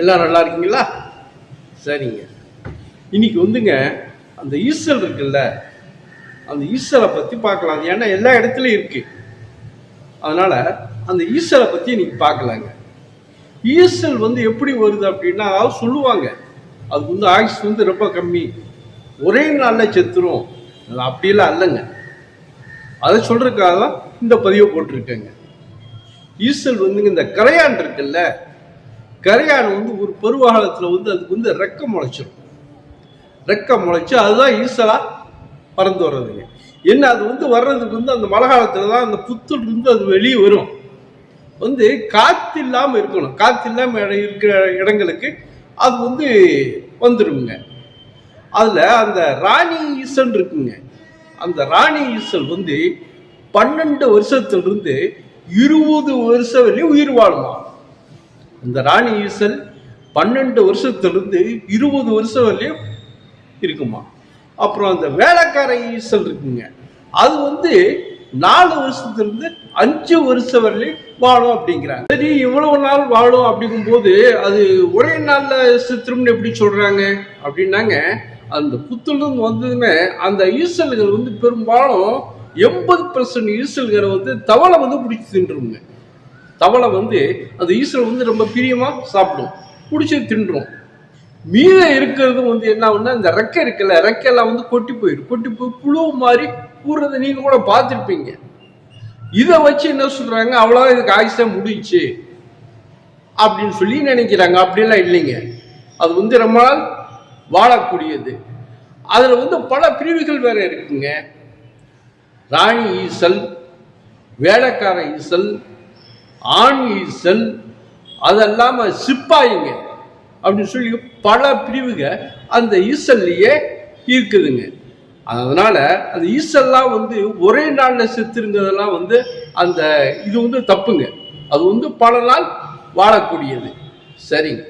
எல்லாம் நல்லா இருக்கீங்களா? சரிங்க. இன்னைக்கு வந்துங்க அந்த ஈசல் இருக்குல்ல அந்த ஈசலை பற்றி பார்க்கலாம். அது ஏன்னா எல்லா இடத்துலையும் இருக்கு. அதனால அந்த ஈசலை பற்றி இன்னைக்கு பார்க்கலாங்க. ஈசல் வந்து எப்படி வருது அப்படின்னா அதாவது சொல்லுவாங்க அதுக்கு வந்து ஆயுஸ் வந்து ரொம்ப கம்மி. ஒரே நாளில் செத்துரும். அப்படியெல்லாம் அல்லங்க. அதை சொல்கிறதுக்காக தான் இந்த பதிவை போட்டிருக்கேங்க. ஈசல் வந்துங்க இந்த கரையான் இருக்குல்ல கரையான் வந்து ஒரு பருவகாலத்தில் வந்து அதுக்கு வந்து ரெக்கம் முளைச்சிடும் ரெக்கம் முளைச்சி அதுதான் ஈசலா பறந்து வர்றதுங்க. என்ன அது வந்து வர்றதுக்கு வந்து அந்த மழை காலத்தில் தான் அந்த புத்துல இருந்து அது வெளியே வரும். வந்து காற்று இல்லாமல் இருக்கணும். காற்று இல்லாமல் இருக்கிற இடங்களுக்கு அது வந்து வந்துடுங்க அதில் அந்த ராணி ஈசல் இருக்குங்க. அந்த ராணி ஈசல் வந்து பன்னெண்டு வருஷத்துலேருந்து இருபது வருஷம் வரையும் உயிர் வாழுமா இந்த ராணி ஈசல் பன்னெண்டு வருஷத்துலேருந்து இருபது வருஷம் வரையும் இருக்குமா? அப்புறம் அந்த வேலைக்கார ஈசல் இருக்குங்க. அது வந்து நாலு வருஷத்துலேருந்து அஞ்சு வருஷம் வரையிலும் வாழும் அப்படிங்கிறாங்க. சரி இவ்வளவு நாள் வாழும் அப்படிங்கும்போது அது ஒரே நாளில் சித்திரம்னு எப்படி சொல்கிறாங்க அப்படின்னாங்க. அந்த புத்துலேருந்து வந்ததுமே அந்த ஈசல்கள் வந்து பெரும்பாலும் எண்பது பர்சன்ட் ஈசல்களை வந்து தவளை வந்து பிடிச்சி தின்றுங்க தவளை வந்து அந்த ஈஸ்வரன் வந்து ரொம்ப பிரியமாக சாப்பிடும். பிடிச்சி தின்றும். மீதம் இருக்கிறது வந்து என்ன ஆகும்னா இந்த ரெக்கை இருக்குல்ல ரெக்கையெல்லாம் வந்து கொட்டி போயிடும். கொட்டி போய் புழு மாதிரி கூறுறதை நீங்க கூட பார்த்துருப்பீங்க. இதை வச்சு என்ன சொல்றாங்க? அவ்வளோதான் இதுக்கு ஆயுசா முடிச்சு அப்படின்னு சொல்லி நினைக்கிறாங்க. அப்படிலாம் இல்லைங்க. அது வந்து ரொம்ப நாள் வாழக்கூடியது. அதில் வந்து பல பிரிவுகள் வேற இருக்குங்க. ராணி ஈசல் வேலைக்கார ஈசல் ஆண் ஈசல் அதெல்லாம சிப்பாயிங்க. அப்படின்னு சொல்லி பல பிரிவுக அந்த ஈசல்லையே இருக்குதுங்க. அதனால அந்த ஈசல்லாம் வந்து ஒரே நாளில் செத்துருங்கிறதெல்லாம் வந்து அந்த இது வந்து தப்புங்க. அது வந்து பல நாள் வாழக்கூடியது. சரிங்க.